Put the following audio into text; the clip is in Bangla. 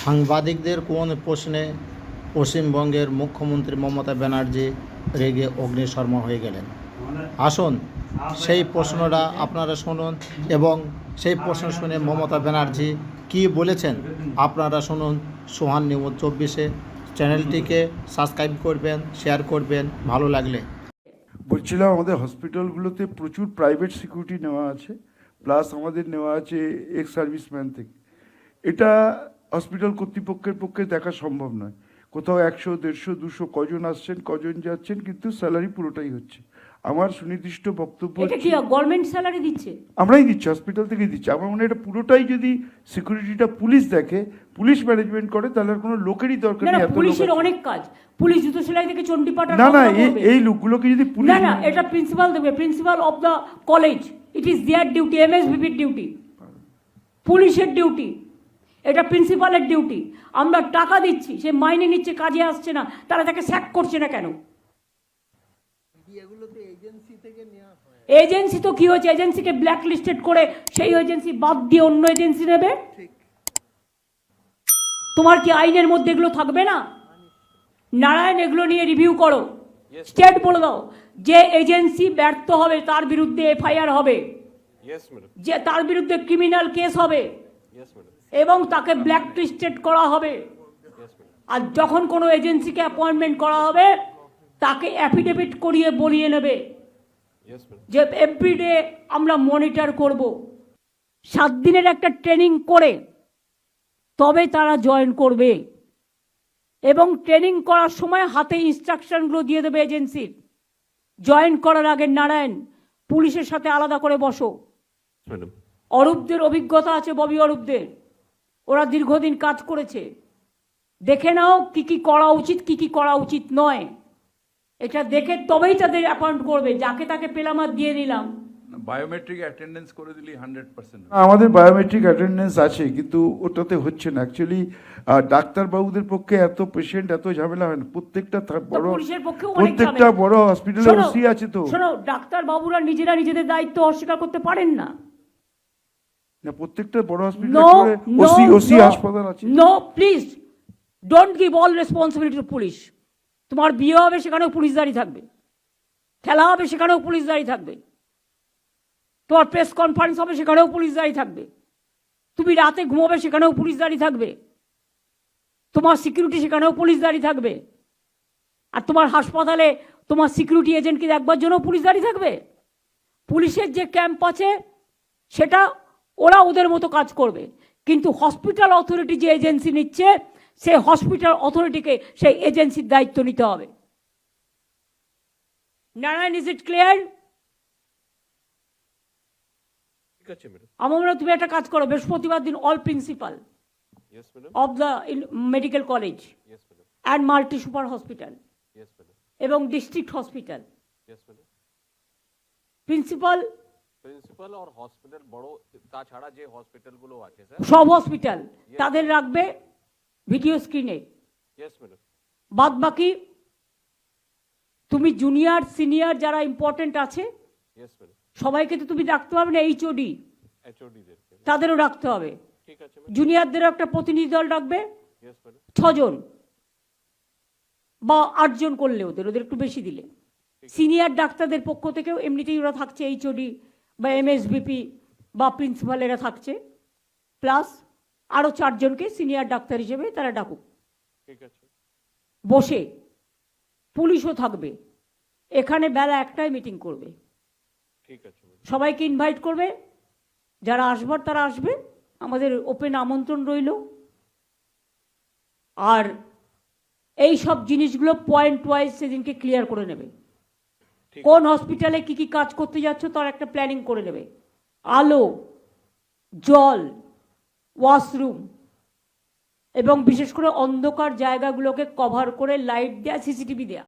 সাংবাদিকদের কোন প্রশ্নে পশ্চিমবঙ্গের মুখ্যমন্ত্রী মমতা ব্যানার্জি রেগে অগ্নিশর্মা হয়ে গেলেন? আসুন, সেই প্রশ্নটা আপনারা শুনুন এবং সেই প্রশ্ন শুনে মমতা ব্যানার্জি কি বলেছেন আপনারা শুনুন সোহান নিউজ চব্বিশে। চ্যানেলটিকে সাবস্ক্রাইব করবেন, শেয়ার করবেন, ভালো লাগলে। বলছিলাম আমাদের হসপিটালগুলোতে প্রচুর প্রাইভেট সিকিউরিটি নেওয়া আছে, প্লাস আমাদের নেওয়া আছে এক্স সার্ভিসম্যান থেকে। এটা হসপিটাল কর্তৃপক্ষের পক্ষে দেখা সম্ভব নয়। কোথাও একশো দেড়শো দুশো কজন আসছেন কজন যাচ্ছেন কিন্তু স্যালারি পুরোটাই হচ্ছে। আমার সুনির্দিষ্ট বক্তব্য এটা কি গভর্নমেন্ট স্যালারি দিচ্ছে? আমরাই দিচ্ছি হসপিটাল থেকেই দিচ্ছি। আমার মনে হয় এটা পুরোটাই যদি সিকিউরিটিটা পুলিশ দেখে পুলিশ ম্যানেজমেন্ট করে তাহলে আর কোনো লোকেরই দরকার নেই পুলিশের অনেক কাজ। পুলিশ জুতো সেলাই থেকে চণ্ডীপাটা না না এই- লোকগুলোকে যদি পুলিশ না না এটা প্রিন্সিপাল দেবে principal of the college it is their duty M এমএসভিপির duty পুলিশের ডিউটি এটা প্রিন্সিপালের ডিউটি আমরা টাকা দিচ্ছি সে মাইনে নিচ্ছে কাজে আসছে না তারা তাকে স্যাক করছে না কেন? এজেন্সি তো কি হয়েছে? এজেন্সিকে ব্ল্যাক লিস্টেড করে সেই এজেন্সি বাদ দিয়ে অন্য এজেন্সি নেবে? তোমার কি আইনের মধ্যে এগুলো থাকবে না? নারায়ণ এগুলো নিয়ে রিভিউ করো। স্টেট বলে দাও যে এজেন্সি ব্যর্থ হবে তার বিরুদ্ধে এফআইআর হবে. যে তার বিরুদ্ধে ক্রিমিনাল কেস হবে. এবং তাকে ব্ল্যাক লিস্টেড করা হবে। আর যখন কোনো এজেন্সিকে অ্যাপয়েন্টমেন্ট করা হবে তাকে অ্যাফিডেভিট করিয়ে বলিয়ে নেবে. যে এভরিডে আমরা মনিটর করব। সাত দিনের একটা ট্রেনিং করে তবে তারা জয়েন করবে। এবং ট্রেনিং করার সময় হাতে ইনস্ট্রাকশনগুলো দিয়ে দেবে এজেন্সির জয়েন করার আগে নারায়ণ পুলিশের সাথে আলাদা করে বসো. অরূপদের অভিজ্ঞতা আছে ববি অরূপদের। ওরা দীর্ঘদিন কাজ করেছে। দেখে নাও কি কি করা উচিত কি কি করা উচিত নয়। এটা দেখে তবেই তাদের অ্যাপয়েন্ট করবে। যাকে তাকে পেলাম আর দিয়ে দিলাম। বায়োমেট্রিক অ্যাটেন্ডেন্স করে দিলেই হান্ড্রেড পার্সেন্ট আমাদের বায়োমেট্রিক অ্যাটেন্ডেন্স আছে কিন্তু ওটাতে হচ্ছে না। অ্যাকচুয়ালি ডাক্তারবাবুদের পক্ষে এত পেশেন্ট এত ঝামেলা হয় না। প্রত্যেকটা বড় প্রত্যেকটা বড় হসপিটালে ওসি আছে তো। শোনো ডাক্তার বাবুরা নিজেরা নিজেদের দায়িত্ব অস্বীকার করতে পারেন না। না প্রত্যেকটা বড় নো হসপিটালে ওসি ওসি হাসপাতাল আছে। No please don't give all responsibility to police তোমার বিয়ে হবে সেখানেও পুলিশ দাঁড়িয়ে থাকবে। খেলা হবে সেখানেও পুলিশ দাঁড়িয়ে থাকবে। তোমার প্রেস কনফারেন্স হবে সেখানেও পুলিশ দাঁড়িয়ে থাকবে। তুমি রাতে ঘুমোবে সেখানেও পুলিশ দাঁড়িয়ে থাকবে। তোমার সিকিউরিটি সেখানেও পুলিশ দাঁড়িয়ে থাকবে। আর তোমার হাসপাতালে তোমার সিকিউরিটি এজেন্টকে দেখবার জন্য পুলিশ দাঁড়িয়ে থাকবে। পুলিশের যে ক্যাম্প আছে সেটা ওরা ওদের মতো কাজ করবে। কিন্তু হসপিটাল অথরিটি যে এজেন্সি নিচ্ছে সেই হসপিটাল অথরিটিকে সেই এজেন্সির দায়িত্ব নিতে হবে। Narayan is it clear. আমার মনে তুমি একটা কাজ করো বৃহস্পতিবার দিন all principal. Of the medical college and multi super hospital এবং ডিস্ট্রিক্ট হসপিটাল প্রিন্সিপাল প্রিন্সিপাল আর হসপিটাল বড় তাছাড়া যে হসপিটালগুলো আছে স্যার? সব হসপিটাল। তাদের রাখবে ভিডিও স্ক্রিনে। ইয়েস ম্যাডাম বাদ বাকি তুমি জুনিয়র সিনিয়র যারা ইম্পর্টেন্ট আছে ইয়েস ম্যাডাম সবাইকে তো তুমি রাখতে হবে না এইচওডি তাদেরও রাখতে হবে। ঠিক আছে জুনিয়রদেরও একটা প্রতিনিধি দল রাখবে। ইয়েস ম্যাডাম ছজন বা আটজন করলে ওদের ওদের একটু বেশি দিলে। সিনিয়র ডাক্তারদের পক্ষ থেকেও এমনিতেই ওরা থাকছে এইচওডি বা এমএসবিপি বা প্রিন্সিপাল এরা থাকছে। প্লাস আরও চারজনকে সিনিয়র ডাক্তার হিসেবে তারা ডাকুক। ঠিক আছে। বসে পুলিশও থাকবে। এখানে বেলা একটায় মিটিং করবে। ঠিক আছে সবাইকে ইনভাইট করবে। যারা আসবার তারা আসবে। আমাদের ওপেন আমন্ত্রণ রইল। আর এই সব জিনিসগুলো পয়েন্ট ওয়াইজ সেদিনকে ক্লিয়ার করে নেবে। কোন হসপিটালে কি কি কাজ করতে যাচ্ছ তার একটা প্ল্যানিং করে নেবে। আলো জল ওয়াশরুম এবং বিশেষ করে অন্ধকার জায়গাগুলোকে কভার করে লাইট দেয়া সিসিটিভি দেয়া।